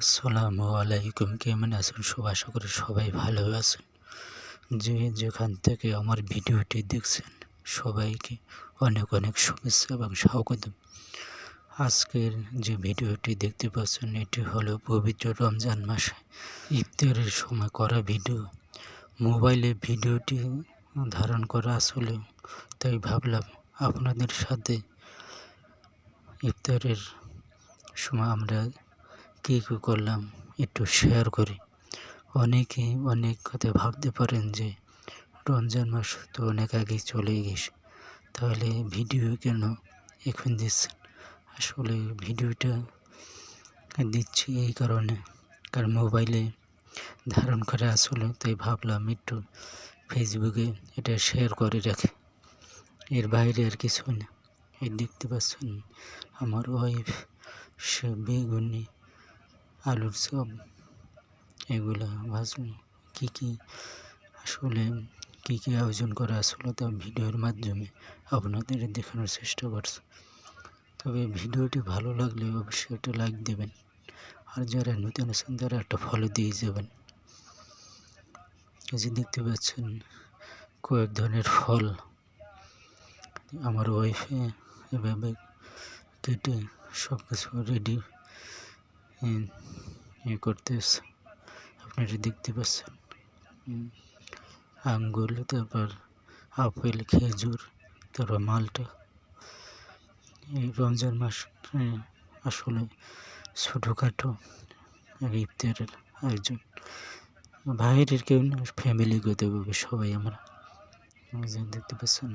আসসালামু আলাইকুম, কেমন আছেন? সব আশা করি সবাই ভালো আছেন। যে যেখান থেকে আমার ভিডিওটি দেখছেন, সবাইকে অনেক অনেক শুভেচ্ছা এবং স্বাগত আজকের যে ভিডিওটি দেখতে পাচ্ছেন, এটি হলো পবিত্র রমজান মাসে ইফতারের সময় করা ভিডিও। মোবাইলে ভিডিওটি ধারণ করা আসলে, তাই ভাবলাম আপনাদের সাথে ইফতারের সময় আমরা কী কী করলাম একটু শেয়ার করি। অনেকে অনেক কথা ভাবতে পারেন যে, রমজান মাস তো অনেক আগেই চলে গেছে। তাহলে ভিডিও কেন এখন দিচ্ছেন? আসলে ভিডিওটা দিচ্ছি এই কারণে। কারণ মোবাইলে ধারণ করে আসলে, তাই ভাবলাম একটু ফেসবুকে এটা শেয়ার করে রাখে। এর বাইরে আর কিছু না। এই দেখতে পাচ্ছেন আমার ওয়াইফ সে বেগুনি আলুর চপ, এগুলো ভাজলো কী কী আসলে, কী কী আয়োজন করা আসলে তা ভিডিওর মাধ্যমে আপনাদের দেখানোর চেষ্টা করছে। তবে ভিডিওটি ভালো লাগলে অবশ্যই একটা লাইক দেবেন। আর যারা নতুন আছেন, তারা একটা ফলো দিয়ে যাবেন। যে দেখতে পাচ্ছেন, কয়েক ধরনের ফল আমার ওয়াইফে এভাবে কেটে সব কিছু রেডি ইয়ে করতেছে আপনারা দেখতে পাচ্ছেন। আঙ্গুর তারপর আপেল, খেজুর, তারপর মালটা। এই রমজান মাস আসলে ছোটোখাটো ইফতারের আয়োজন। বাইরের কেউ না ফ্যামিলিগতভাবে সবাই আমরা। দেখতে পাচ্ছেন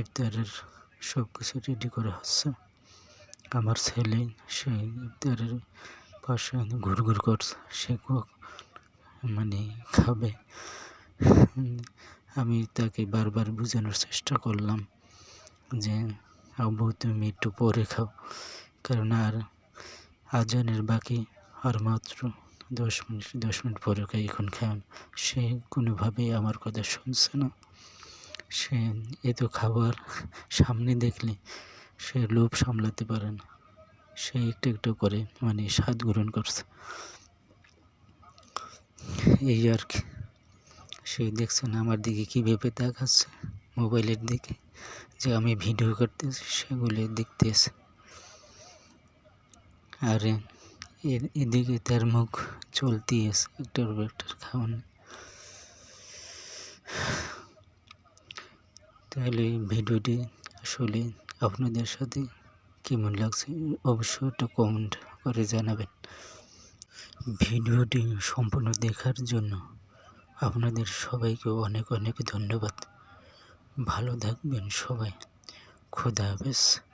ইফতারের সব কিছু রেডি করা হচ্ছে। আমার ছেলে, সে ইফতারের পাশে ঘুর ঘুর করছে, সে মানে খাবে। আমি তাকে বারবার বোঝানোর চেষ্টা করলাম যে, আব্বু, তুমি একটু পরে খাও। কারণ আর আজানের বাকি আর মাত্র দশ মিনিট দশ মিনিট পরে খাই এখন খান সে কোনোভাবেই আমার কথা শুনছে না। সে এত খাবার সামনে দেখলে সে লোভ সামলাতে পারে না। সে একটু একটু করে মানে স্বাদ গ্রহণ করছে। এই আর কি। সে দেখছে না আমার দিকে কী ভেবে দেখাচ্ছে মোবাইলের দিকে যে আমি ভিডিও করতেছি, সেগুলো দেখতেছে। আর এদিকে তার মুখ চলতেই আছে একটার পর একটার খাওয়ানো। তাহলে ভিডিওটি আসলে আপনাদের সাথে কেমন লাগছে অবশ্যই একটা কমেন্ট করে জানাবেন। ভিডিওটি সম্পূর্ণ দেখার জন্য আপনাদের সবাইকে অনেক অনেক ধন্যবাদ। ভালো থাকবেন সবাই। খুদা হাফেজ।